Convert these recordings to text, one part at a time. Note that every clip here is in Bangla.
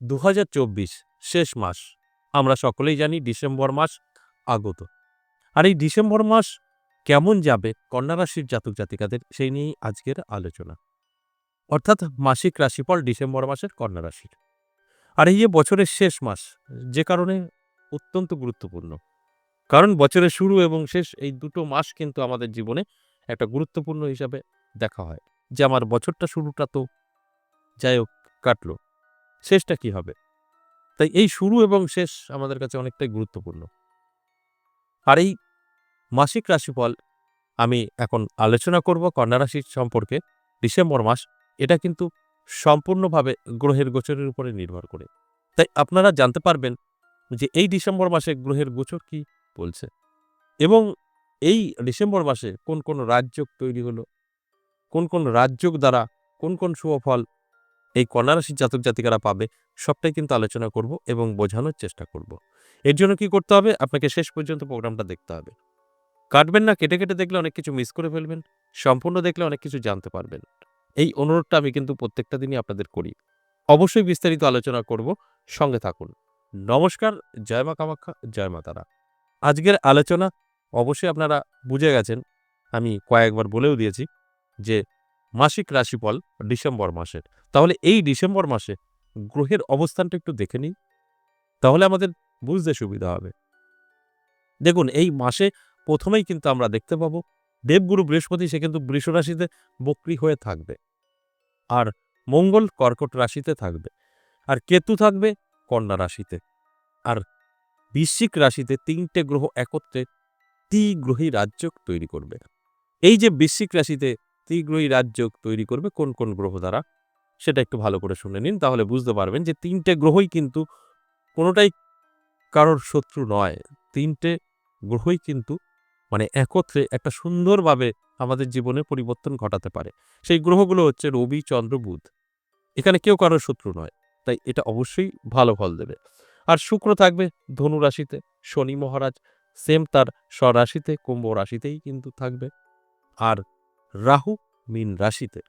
দু হাজার চব্বিশ শেষ মাস। আমরা সকলেই জানি ডিসেম্বর মাস আগত। আর এই ডিসেম্বর মাস কেমন যাবে কন্যা রাশির জাতক জাতিকাদের সেই নিয়েই আজকের আলোচনা। অর্থাৎ মাসিক রাশিফল ডিসেম্বর মাসের কন্যা রাশির। আর এই যে বছরের শেষ মাস, যে কারণে অত্যন্ত গুরুত্বপূর্ণ। কারণ বছরের শুরু এবং শেষ এই দুটো মাস কিন্তু আমাদের জীবনে একটা গুরুত্বপূর্ণ হিসাবে দেখা হয়। যে আমার বছরটা শুরুটা তো যাই হোক, কাটলো। শেষটা কি হবে? তাই এই শুরু এবং শেষ আমাদের কাছে অনেকটাই গুরুত্বপূর্ণ। আর এই মাসিক রাশিফল আমি এখন আলোচনা করব কন্যা রাশির সম্পর্কে ডিসেম্বর মাস। এটা কিন্তু সম্পূর্ণভাবে গ্রহের গোচরের উপরে নির্ভর করে। তাই আপনারা জানতে পারবেন যে এই ডিসেম্বর মাসে গ্রহের গোচর কি বলছে এবং এই ডিসেম্বর মাসে কোন কোন রাজযোগ তৈরি হলো, কোন কোন রাজযোগ দ্বারা কোন কোন শুভ ফল এই কন্যা রাশির জাতক জাতিকারা পাবে, সবটাই কিন্তু আলোচনা করব এবং বোঝানোর চেষ্টা করব। এর জন্য কি করতে হবে? আপনাকে শেষ পর্যন্ত প্রোগ্রামটা দেখতে হবে। কাটবেন না, কেটে কেটে দেখলে অনেক কিছু মিস করে ফেলবেন, সম্পূর্ণ দেখলে অনেক কিছু জানতে পারবেন। এই অনুরোধটা আমি কিন্তু প্রত্যেকটা দিনই আপনাদের করি। অবশ্যই বিস্তারিত আলোচনা করব, সঙ্গে থাকুন। নমস্কার, জয় মা কামাখ্যা, জয় মা তারা। আজকের আলোচনা, অবশ্যই আপনারা বুঝে গেছেন, আমি কয়েকবার বলেও দিয়েছি যে মাসিক রাশিফল ডিসেম্বর মাসের। তাহলে এই ডিসেম্বর মাসে গ্রহের অবস্থানটা একটু দেখে নিই। তাহলে আমাদের বুঝতে সুবিধা হবে। দেখুন, এই মাসে প্রথমেই কিন্তু আমরা দেখতে পাবো, দেবগুরু বৃহস্পতি সে কিন্তু বৃষ রাশিতে বক্রি হয়ে থাকবে। আর মঙ্গল কর্কট রাশিতে থাকবে। আর কেতু থাকবে কন্যা রাশিতে। আর বৃশ্চিক রাশিতে তিনটে গ্রহ একত্রে তি গ্রহী রাজ্যক তৈরি করবে। এই যে বৃশ্চিক রাশিতে ত্রিগ্রহী রাজ্যক তৈরি করবে, কোন কোন গ্রহ দ্বারা? সেটা একটু ভালো করে শুনে নিন, তাহলে বুঝতে পারবেন যে তিনটে গ্রহই কিন্তু কোনোটাই কারোর শত্রু নয়। তিনটে গ্রহই কিন্তু মানে একত্রে একটা সুন্দরভাবে আমাদের জীবনে পরিবর্তন ঘটাতে পারে। সেই গ্রহগুলো হচ্ছে রবি, চন্দ্র, বুধ। এখানে কেউ কারোর শত্রু নয়, তাই এটা অবশ্যই ভালো ফল দেবে। আর শুক্র থাকবে ধনু রাশিতে, শনি মহারাজ, সেম তার স্বরাশিতে, কুম্ভ রাশিতেই কিন্তু থাকবে। আর রাহু মীন রাশিতে।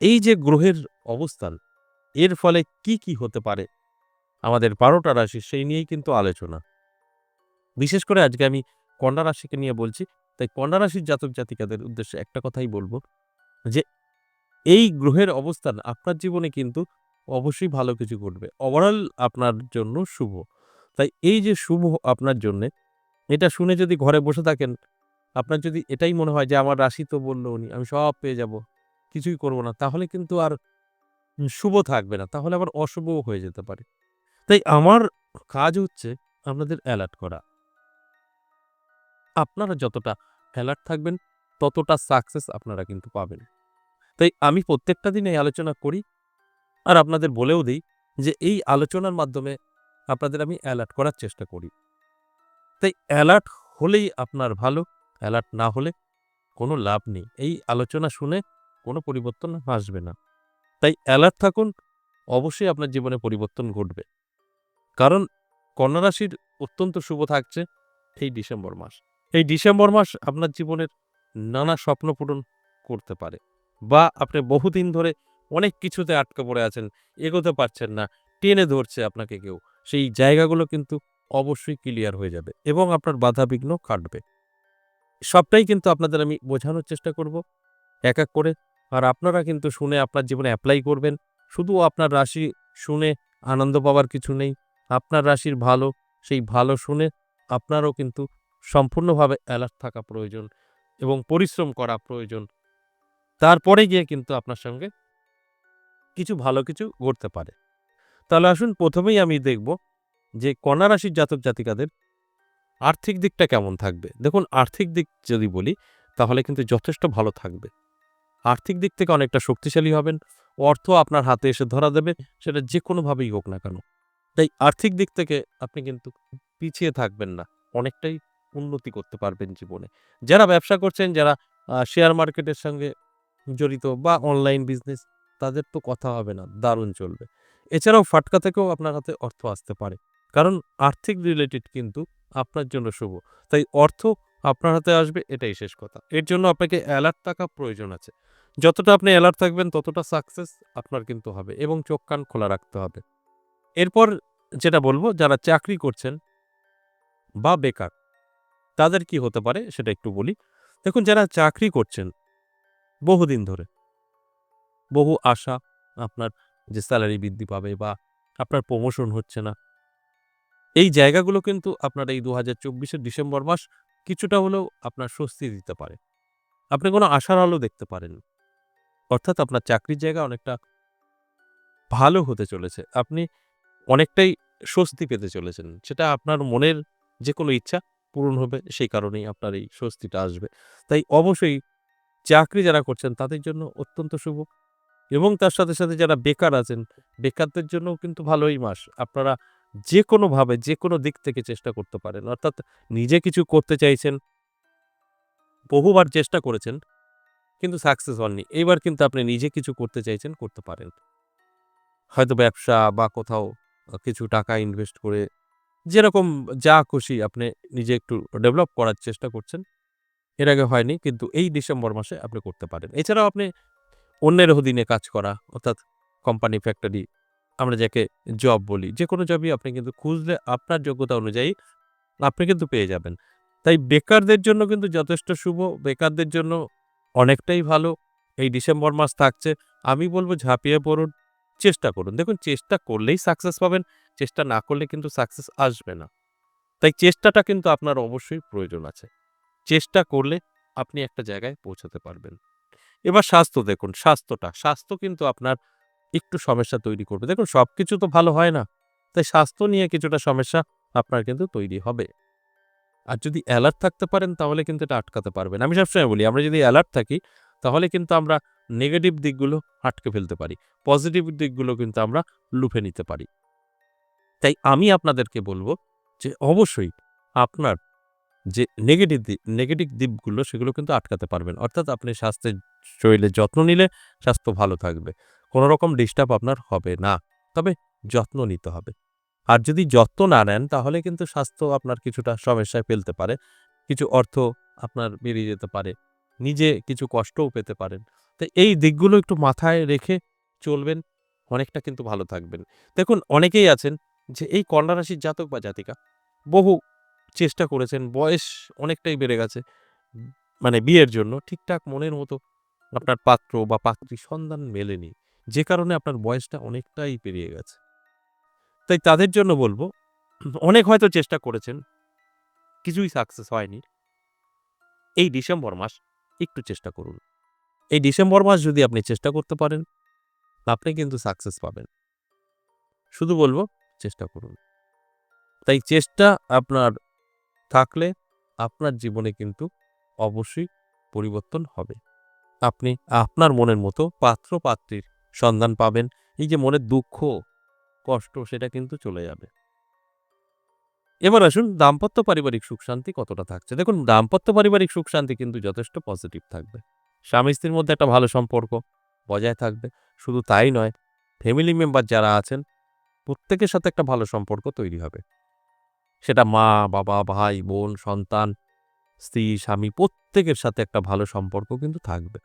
এই যে গ্রহের অবস্থান, এর ফলে কি কি হতে পারে? আমাদের বারোটা রাশি, সেই নিয়েই কিন্তু আলোচনা। বিশেষ করে আজকে আমি কন্যা রাশিকে নিয়ে বলছি, তাই কন্যা রাশির জাতক জাতিকাদের উদ্দেশ্যে একটা কথাই বলব, যে এই গ্রহের অবস্থান আপনার জীবনে কিন্তু অবশ্যই ভালো কিছু ঘটবে। ওভারঅল আপনার জন্য শুভ। তাই এই যে শুভ আপনার জন্যে, এটা শুনে যদি ঘরে বসে থাকেন আপনার যদি এটাই মনে হয় যে, আমার রাশি তো বলল উনি, আমি সব পেয়ে যাব, কিছুই করব না, তাহলে কিন্তু আর শুভ থাকবে না, তাহলে আবার অশুভও হয়ে যেতে পারে। তাই আমার কাজ হচ্ছে আপনাদের অ্যালার্ট করা। আপনারা যতটা অ্যালার্ট থাকবেন, ততটা সাকসেস আপনারা কিন্তু পাবেন। তাই আমি প্রত্যেকটা দিন এই আলোচনা করি আর আপনাদের বলেও দিই যে, এই আলোচনার মাধ্যমে আপনাদের আমি অ্যালার্ট করার চেষ্টা করি। তাই অ্যালার্ট হলেই আপনার ভালো অ্যালার্ট না হলে কোনো লাভ নেই। এই আলোচনা শুনে কোনো পরিবর্তন আসবে না। তাই অ্যালার্ট থাকুন, অবশ্যই আপনার জীবনে পরিবর্তন ঘটবে। কারণ কন্যা রাশির অত্যন্ত শুভ থাকছে এই ডিসেম্বর মাস। এই ডিসেম্বর মাস আপনার জীবনের নানা স্বপ্ন পূরণ করতে পারে বা আপনি বহুদিন ধরে অনেক কিছুতে আটকে পড়ে আছেন, এগোতে পারছেন না, টেনে ধরছে আপনাকে কেউ। সেই জায়গাগুলো কিন্তু অবশ্যই ক্লিয়ার হয়ে যাবে এবং আপনার বাধা বিঘ্ন কাটবে। সবটাই কিন্তু আপনাদের আমি বোঝানোর চেষ্টা করব। এক এক করে। আর আপনারা কিন্তু শুনে আপনার জীবনে অ্যাপ্লাই করবেন। শুধু আপনার রাশি শুনে আনন্দ পাওয়ার কিছু নেই। আপনার রাশির ভালো, সেই ভালো শুনে আপনারও কিন্তু সম্পূর্ণভাবে অ্যালার্ট থাকা প্রয়োজন এবং পরিশ্রম করা প্রয়োজন। তারপরে গিয়ে কিন্তু আপনার সঙ্গে কিছু ভালো কিছু ঘটতে পারে। তাহলে আসুন প্রথমেই আমি দেখব যে কন্যা রাশির জাতক জাতিকাদের আর্থিক দিকটা কেমন থাকবে? দেখুন, আর্থিক দিক যদি বলি, তাহলে কিন্তু যথেষ্ট ভালো থাকবে। আর্থিক দিক থেকে অনেকটা শক্তিশালী হবেন, অর্থ আপনার হাতে এসে ধরা দেবে, সেটা যে কোনোভাবেই হোক না কেন। তাই আর্থিক দিক থেকে আপনি কিন্তু পিছিয়ে থাকবেন না, অনেকটাই উন্নতি করতে পারবেন জীবনে। যারা ব্যবসা করছেন, যারা শেয়ার মার্কেটের সঙ্গে জড়িত বা অনলাইন বিজনেস, তাদের তো কথা হবে না, দারুণ চলবে। এছাড়াও ফাটকা থেকেও আপনার হাতে অর্থ আসতে পারে। কারণ আর্থিক রিলেটেড কিন্তু আপনার জন্য শুভ। তাই অর্থ আপনার হাতে আসবে, এটাই শেষ কথা। এর জন্য আপনাকে অ্যালার্ট থাকা প্রয়োজন আছে। যতটা আপনি অ্যালার্ট থাকবেন, ততটা সাকসেস আপনার কিন্তু হবে এবং চোখ কান খোলা রাখতে হবে। এরপর যেটা বলব, যারা চাকরি করছেন বা বেকার, তাদের কি হতে পারে সেটা একটু বলি। দেখুন, যারা চাকরি করছেন, বহুদিন ধরে, বহু আশা আপনার যে স্যালারি বৃদ্ধি পাবে বা আপনার প্রমোশন হচ্ছে না এই জায়গাগুলো কিন্তু আপনার এই দু হাজার চব্বিশের ডিসেম্বর মাস কিছুটা হলেও আপনার স্বস্তি দিতে পারে। আপনি কোনো আশার আলো দেখতে পারেন অর্থাৎ আপনার চাকরির জায়গা অনেকটা ভালো হতে চলেছে। আপনি অনেকটাই স্বস্তি পেতে চলেছেন। সেটা আপনার মনের যে কোনো ইচ্ছা পূরণ হবে, সেই কারণেই আপনার এই স্বস্তিটা আসবে। তাই অবশ্যই চাকরি যারা করছেন, তাদের জন্য অত্যন্ত শুভ। এবং তার সাথে সাথে যারা বেকার আছেন, বেকারদের জন্য কিন্তু ভালোই মাস। আপনারা যে কোনোভাবে যে কোনো দিক থেকে চেষ্টা করতে পারেন। অর্থাৎ নিজে কিছু করতে চাইছেন, বহুবার চেষ্টা করেছেন, কিন্তু সাকসেস হননি। এইবার কিন্তু আপনি নিজে কিছু করতে চাইছেন, করতে পারেন। হয়তো ব্যবসা বা কোথাও কিছু টাকা ইনভেস্ট করে যেরকম যা খুশি আপনি নিজে একটু ডেভেলপ করার চেষ্টা করছেন। এর আগে হয়নি, কিন্তু এই ডিসেম্বর মাসে আপনি করতে পারেন। এছাড়াও আপনি অন্যের অধীনে কাজ করা, অর্থাৎ কোম্পানি ফ্যাক্টরি আমরা যাকে জব বলি যে কোনো জবই আপনি কিন্তু খুঁজলে আপনার যোগ্যতা অনুযায়ী আপনি কিন্তু পেয়ে যাবেন। তাই বেকারদের জন্য কিন্তু যথেষ্ট শুভ, বেকারদের জন্য অনেকটাই ভালো। এই ডিসেম্বর মাস থাকছে, আমি বলব ঝাঁপিয়ে পড়ুন, চেষ্টা করুন। দেখুন, চেষ্টা করলেই সাকসেস পাবেন, চেষ্টা না করলে কিন্তু সাকসেস আসবে না। তাই চেষ্টাটা কিন্তু আপনার অবশ্যই প্রয়োজন আছে। চেষ্টা করলে আপনি একটা জায়গায় পৌঁছাতে পারবেন। এবার স্বাস্থ্য দেখুন, স্বাস্থ্যটা, স্বাস্থ্য কিন্তু আপনার একটু সমস্যা তৈরি করবে। দেখুন সব কিছু তো ভালো হয় না। তাই স্বাস্থ্য নিয়ে কিছুটা সমস্যা আপনার কিন্তু তৈরি হবে। আর যদি অ্যালার্ট থাকতে পারেন, তাহলে কিন্তু এটা আটকাতে পারবেন। আমি সবসময় বলি, আমরা যদি অ্যালার্ট থাকি, তাহলে কিন্তু আমরা নেগেটিভ দিকগুলো আটকে ফেলতে পারি। পজিটিভ দিকগুলো কিন্তু আমরা লুফে নিতে পারি। তাই আমি আপনাদেরকে বলব যে, অবশ্যই আপনার যে নেগেটিভ দিক নেগেটিভ দিকগুলো, সেগুলো কিন্তু আটকাতে পারবেন। অর্থাৎ আপনি স্বাস্থ্যের শরীরে যত্ন নিলে স্বাস্থ্য ভালো থাকবে। কোনো রকম ডিস্টার্ব আপনার হবে না, তবে যত্ন নিতে হবে। আর যদি যত্ন না নেন, তাহলে কিন্তু স্বাস্থ্য আপনার কিছুটা সমস্যায় ফেলতে পারে, কিছু অর্থ আপনার বেরিয়ে যেতে পারে, নিজে কিছু কষ্টও পেতে পারেন। তো এই দিকগুলো একটু মাথায় রেখে চলবেন, অনেকটা কিন্তু ভালো থাকবেন। দেখুন, অনেকেই আছেন যে এই কন্যা রাশির জাতক বা জাতিকা বহু চেষ্টা করেছেন, বয়স অনেকটাই বেড়ে গেছে মানে বিয়ের জন্য ঠিকঠাক মনের মতো আপনার পাত্র বা পাত্রী সন্ধান মেলেনি। যে কারণে আপনার বয়সটা অনেকটাই পেরিয়ে গেছে। তাই তাদের জন্য বলব, অনেক হয়তো চেষ্টা করেছেন, কিছুই সাকসেস হয়নি। এই ডিসেম্বর মাস একটু চেষ্টা করুন। এই ডিসেম্বর মাস যদি আপনি চেষ্টা করতে পারেন, আপনি কিন্তু সাকসেস পাবেন। শুধু বলব, চেষ্টা করুন। তাই চেষ্টা আপনার থাকলে আপনার জীবনে কিন্তু অবশ্যই পরিবর্তন হবে। আপনি আপনার মনের মতো পাত্র পাত্রীর সন্ধান পাবেন। এই যে মনের দুঃখ, কষ্ট, সেটা কিন্তু চলে যাবে। এবার আসুন, দাম্পত্য পারিবারিক সুখ শান্তি কতটা থাকছে? দেখুন, দাম্পত্য পারিবারিক সুখ শান্তি কিন্তু যথেষ্ট পজিটিভ থাকবে। স্বামী স্ত্রীর মধ্যে একটা ভালো সম্পর্ক বজায় থাকবে। শুধু তাই নয় ফ্যামিলি মেম্বার যারা আছেন, প্রত্যেকের সাথে একটা ভালো সম্পর্ক তৈরি হবে। সেটা মা, বাবা, ভাই, বোন, সন্তান, স্ত্রী, স্বামী, প্রত্যেকের সাথে একটা ভালো সম্পর্ক কিন্তু থাকবে।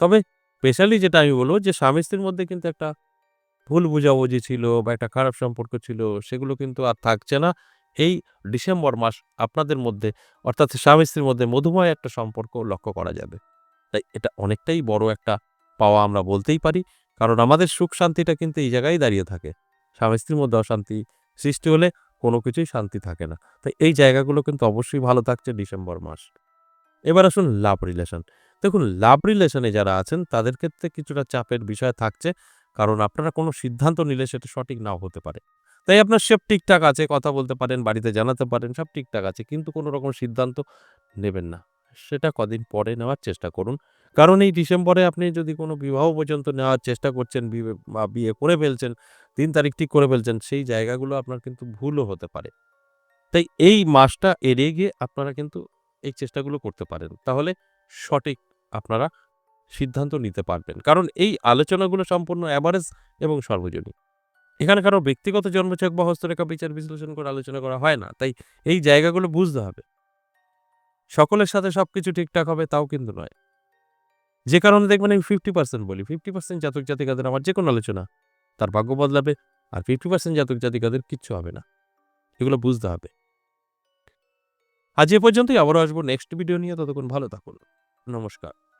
তবে স্পেশালি যেটা আমি বলব যে স্বামী স্ত্রীর মধ্যে কিন্তু একটা ভুল বোঝাবুঝি ছিল বা একটা খারাপ সম্পর্ক ছিল, সেগুলো কিন্তু আর থাকছে না। এই ডিসেম্বর মাস আপনাদের মধ্যে, অর্থাৎ স্বামী স্ত্রীর মধ্যে মধুময় একটা সম্পর্ক লক্ষ্য করা যাবে। তাই এটা অনেকটাই বড় একটা পাওয়া আমরা বলতেই পারি, কারণ আমাদের সুখ শান্তিটা কিন্তু এই জায়গায় দাঁড়িয়ে থাকে। স্বামী স্ত্রীর মধ্যে অশান্তি সৃষ্টি হলে কোনো কিছুই শান্তি থাকে না। তাই এই জায়গাগুলো কিন্তু অবশ্যই ভালো থাকছে ডিসেম্বর মাস। এবার আসুন লাভ রিলেশন দেখুন লাভ রিলেশনে যারা আছেন, তাদের ক্ষেত্রে কিছুটা চাপের বিষয় থাকছে। কারণ আপনারা কোনো সিদ্ধান্ত নিলে সেটা সঠিক নাও হতে পারে। তাই আপনার সব ঠিকঠাক আছে, কথা বলতে পারেন, বাড়িতে জানাতে পারেন, সব ঠিকঠাক আছে। কিন্তু কোনো রকম সিদ্ধান্ত নেবেন না। সেটা কদিন পরে নেওয়ার চেষ্টা করুন। কারণ এই ডিসেম্বরে আপনি যদি কোনো বিবাহ পর্যন্ত নেওয়ার চেষ্টা করছেন বা বিয়ে করে ফেলছেন, তিন তারিখ ঠিক করে ফেলছেন, সেই জায়গাগুলো আপনার কিন্তু ভুলও হতে পারে। তাই এই মাসটা এড়িয়ে গিয়ে আপনারা কিন্তু এই চেষ্টাগুলো করতে পারেন। তাহলে সঠিক আপনারা সিদ্ধান্ত নিতে পারবেন। কারণ এই আলোচনাগুলো সম্পূর্ণ অ্যাভারেজ এবং সর্বজনীন। এখানে কারও ব্যক্তিগত জন্মছক বা হস্তরেখা বিচার বিশ্লেষণ করে আলোচনা করা হয় না। তাই এই জায়গাগুলো বুঝতে হবে। সকলের সাথে সবকিছু ঠিকঠাক হবে তাও কিন্তু নয়। যে কারণে দেখবেন আমি ফিফটি পার্সেন্ট বলি। ফিফটি পার্সেন্ট জাতক জাতিকাদের আমার যে কোনো আলোচনা। তার ভাগ্য বদলাবে আর ফিফটি পার্সেন্ট জাতক জাতিকাদের কিচ্ছু হবে না। এগুলো বুঝতে হবে। আজ এ পর্যন্তই। আবারও আসব নেক্সট ভিডিও নিয়ে। ততক্ষণ ভালো থাকুন। নমস্কার।